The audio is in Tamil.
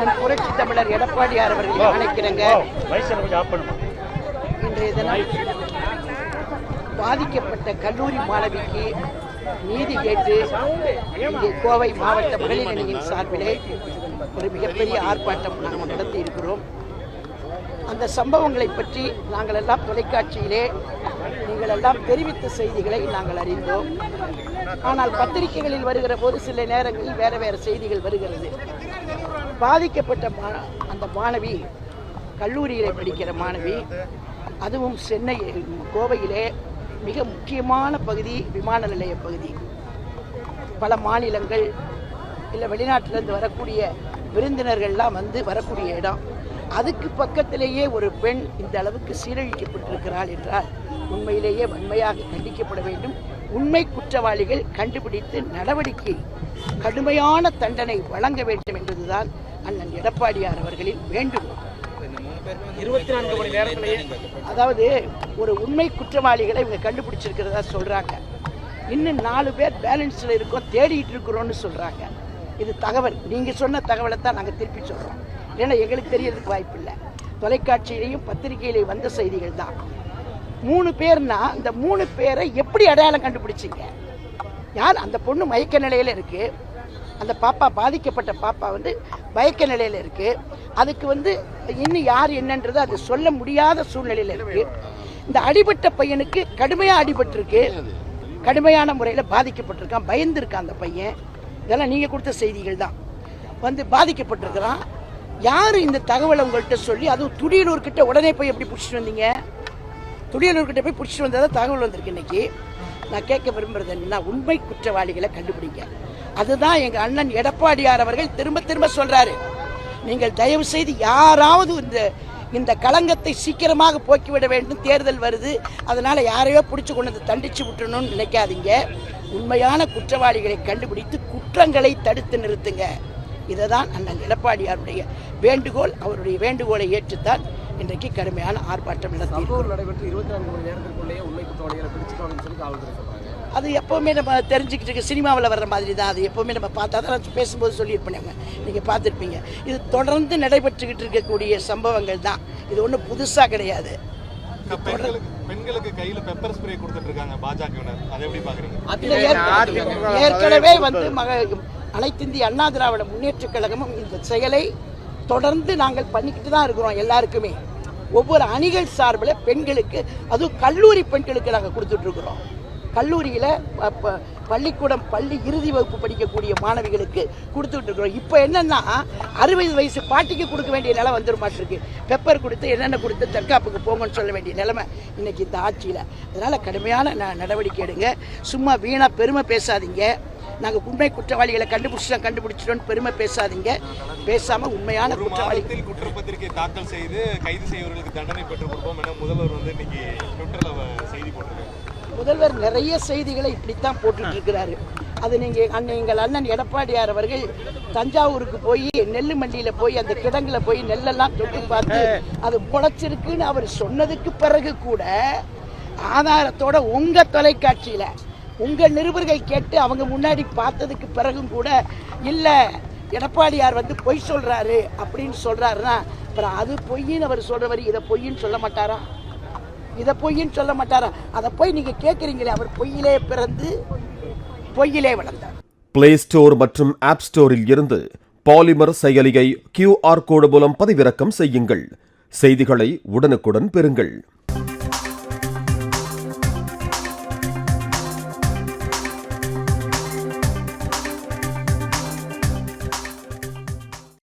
அண்ணன் புரட்சி தமிழர் எடப்பாடியார் அவர்கள் அழைக்கிறங்க இன்றைய தினம் பாதிக்கப்பட்ட கல்லூரி மாணவிக்கு நீதி கேட்டு இங்கே கோவை மாவட்ட மகளிர் அணியின் சார்பிலே ஒரு மிகப்பெரிய ஆர்ப்பாட்டம் நாம் நடத்தி இருக்கிறோம். அந்த சம்பவங்களை பற்றி நாங்கள் எல்லாம் தொலைக்காட்சியிலே நீங்கள் எல்லாம் தெரிவித்த செய்திகளை நாங்கள் அறிந்தோம். ஆனால் பத்திரிகைகளில் வருகிற போது சில நேரங்களில் வேறு வேறு செய்திகள் வருகிறது. பாதிக்கப்பட்ட மா- அந்த மாணவி கல்லூரியில் படிக்கிற மாணவி அதுவும் சென்னை கோவையிலே மிக முக்கியமான பகுதி விமான நிலைய பகுதி. பல மாநிலங்கள் இல்லை வெளிநாட்டிலேருந்து வரக்கூடிய விருந்தினர்கள்லாம் வந்து வரக்கூடிய இடம். அதுக்கு பக்கத்திலேயே ஒரு பெண் இந்த அளவுக்கு சீரழிக்கப்பட்டிருக்கிறாள் என்றால் உண்மையிலேயே வன்மையாக கண்டிக்கப்பட வேண்டும். உண்மை குற்றவாளிகள் கண்டுபிடித்து நடவடிக்கை கடுமையான தண்டனை வழங்க வேண்டும் என்பதுதான் அண்ணன் எடப்பாடியார் அவர்களின் வேண்டுகோள். இருபத்தி நான்கு மணி நேரத்தில் அதாவது ஒரு உண்மை குற்றவாளிகளை இவங்க கண்டுபிடிச்சிருக்கிறதா சொல்றாங்க. இன்னும் நாலு பேர் பேலன்ஸ்ல இருக்கோம் தேடிட்டு இருக்கிறோம்னு சொல்றாங்க. இது தகவல். நீங்க சொன்ன தகவலை தான் நாங்கள் திருப்பி சொல்றோம். ஏன்னா எங்களுக்கு தெரியறதுக்கு வாய்ப்பு இல்லை தொலைக்காட்சியிலையும் பத்திரிகையிலையும் வந்த செய்திகள் தான். மூணு பேர்னா இந்த மூணு பேரை எப்படி அடையாளம் கண்டுபிடிச்சிங்க? யார் அந்த பொண்ணு மயக்க நிலையில் இருக்குது அந்த பாப்பா பாதிக்கப்பட்ட பாப்பா வந்து மயக்க நிலையில் இருக்குது அதுக்கு வந்து இன்னும் யார் என்னன்றது அது சொல்ல முடியாத சூழ்நிலையில் இருக்குது இந்த அடிபட்ட பையனுக்கு கடுமையாக அடிபட்டிருக்கு. கடுமையான முறையில் பாதிக்கப்பட்டிருக்கான் பயந்துருக்கான் அந்த பையன். இதெல்லாம் நீங்கள் கொடுத்த செய்திகள் தான். வந்து பாதிக்கப்பட்டிருக்கிறான். யார் இந்த தகவலை உங்கள்கிட்ட சொல்லி அதுவும் துடியலூர்கிட்ட உடனே போய் எப்படி பிடிச்சிட்டு வந்தீங்க? துடியலூர்கிட்ட போய் பிடிச்சிட்டு வந்ததாக தகவல் வந்திருக்கு இன்னைக்கு. நான் கேட்க விரும்புறது என்னன்னா உண்மை குற்றவாளிகளை கண்டுபிடிங்க. அதுதான் எங்கள் அண்ணன் எடப்பாடியார் அவர்கள் திரும்ப திரும்ப சொல்றாரு. நீங்கள் தயவு செய்து யாராவது இந்த இந்த களங்கத்தை சீக்கிரமாக போக்கிவிட வேண்டும் தேர்தல் வருது. அதனால யாரையோ பிடிச்சு கொண்டு வந்து தண்டிச்சு விட்டுறணும்னு நினைக்காதீங்க. உண்மையான குற்றவாளிகளை கண்டுபிடித்து குற்றங்களை தடுத்து நிறுத்துங்க. இதை தான் அண்ணன் எடப்பாடியாருடைய வேண்டுகோள். அவருடைய வேண்டுகோளை ஏற்றுத்தான் இன்றைக்கு கடுமையான ஆர்ப்பாட்டம் நடத்தி நடைபெற்று இருபத்தி நான்கு மணி நேரத்திற்குள்ளேயே உண்மை குற்றவாளிகளை பிடிச்சிட்டோம்னு சொல்லி காவல்துறை சொல்றாங்க. அது எப்போவுமே நம்ம தெரிஞ்சுக்கிட்டு இருக்க சினிமாவில் வர்ற மாதிரி தான். அது எப்போவுமே நம்ம பார்த்தா தான் பேசும்போது சொல்லியிருப்பேன் நீங்கள் பார்த்துருப்பீங்க. இது தொடர்ந்து நடைபெற்றுக்கிட்டு இருக்கக்கூடிய சம்பவங்கள் தான். இது ஒன்றும் புதுசாக கிடையாது. பெண்களுக்கு பெண்களுக்கு கையில பெப்பர் ஸ்ப்ரே கொடுத்துட்டு இருக்காங்க பாஜகவினர். அதை எப்படி பாக்குறீங்க இல்ல, ஏற்க- ஏற்கனவே வந்து மக அனைத்து இந்திய அண்ணா திராவிட முன்னேற்றக் கழகமும் இந்த செயலை தொடர்ந்து நாங்கள் பண்ணிக்கிட்டு தான் இருக்கிறோம் எல்லாருக்குமே. ஒவ்வொரு அணிகள் சார்பில் பெண்களுக்கு அதுவும் கல்லூரி பெண்களுக்கு நாங்கள் கொடுத்துட்ருக்குறோம். கல்லூரியில் ப- பள்ளிக்கூடம் பள்ளி இறுதி வகுப்பு படிக்கக்கூடிய மாணவிகளுக்கு கொடுத்துட்ருக்குறோம். இப்போ என்னன்னா அறுபது வயசு பாட்டிக்கு கொடுக்க வேண்டிய நிலை வந்துருமாட்டிருக்கு பெப்பர் கொடுத்து என்னென்ன கொடுத்து தற்காப்புக்கு போங்கன்னு சொல்ல வேண்டிய நிலைமை இன்னைக்கு இந்த ஆட்சியில். அதனால் கடுமையான ந- நடவடிக்கை எடுங்க. சும்மா வீணாக பெருமை பேசாதீங்க. நாங்கள் உண்மை குற்றவாளிகளை கண்டுபிடிச்சிட்டோம் கண்டுபிடிச்சிட்டோம்னு பெருமை பேசாதீங்க. பேசாமல் உண்மையான குற்றவாளி குற்றப்பத்திரிகை தாக்கல் செய்து கைது செய்வர்களுக்கு தண்டனை பெற்றுக் கொடுப்போம் என முதல்வர் வந்து இன்னைக்கு ட்விட்டர்ல செய்தி போட்டிருக்காரு. முதல்வர் நிறைய செய்திகளை இப்படித்தான் போட்டுட்டு இருக்கிறாரு அது நீங்க அண்ணன் எங்கள் அண்ணன் எடப்பாடியார் அவர்கள் தஞ்சாவூருக்கு போய் நெல்லு மண்டியில போய் அந்த கிடங்குல போய் நெல்லெல்லாம் தொட்டு பார்த்து அது முளைச்சிருக்குன்னு அவர் சொன்னதுக்கு பிறகு கூட ஆதாரத்தோட உங்க தொலைக்காட்சியில உங்கள் நிருபர்கள் கேட்டு அவங்க முன்னாடி பார்த்ததுக்கு பிறகும் கூட இல்லை எடப்பாடியார் வந்து பொய் சொல்கிறாரு அப்படின்னு சொல்கிறாருன்னா அப்புறம் அது பொய்ன்னு அவர் சொல்கிறவர் இதை பொய்ன்னு சொல்ல மாட்டாரா? இதை பொய்ன்னு சொல்ல மாட்டாரா? அதை போய் நீங்கள் கேட்குறீங்களே அவர் பொய்யிலே பிறந்து பொய்யிலே வளர்ந்தார். பிளே ஸ்டோர் மற்றும் ஆப் ஸ்டோரில் இருந்து பாலிமர் செயலியை கியூஆர் கோடு மூலம் பதிவிறக்கம் செய்யுங்கள். செய்திகளை உடனுக்குடன் பெறுங்கள்.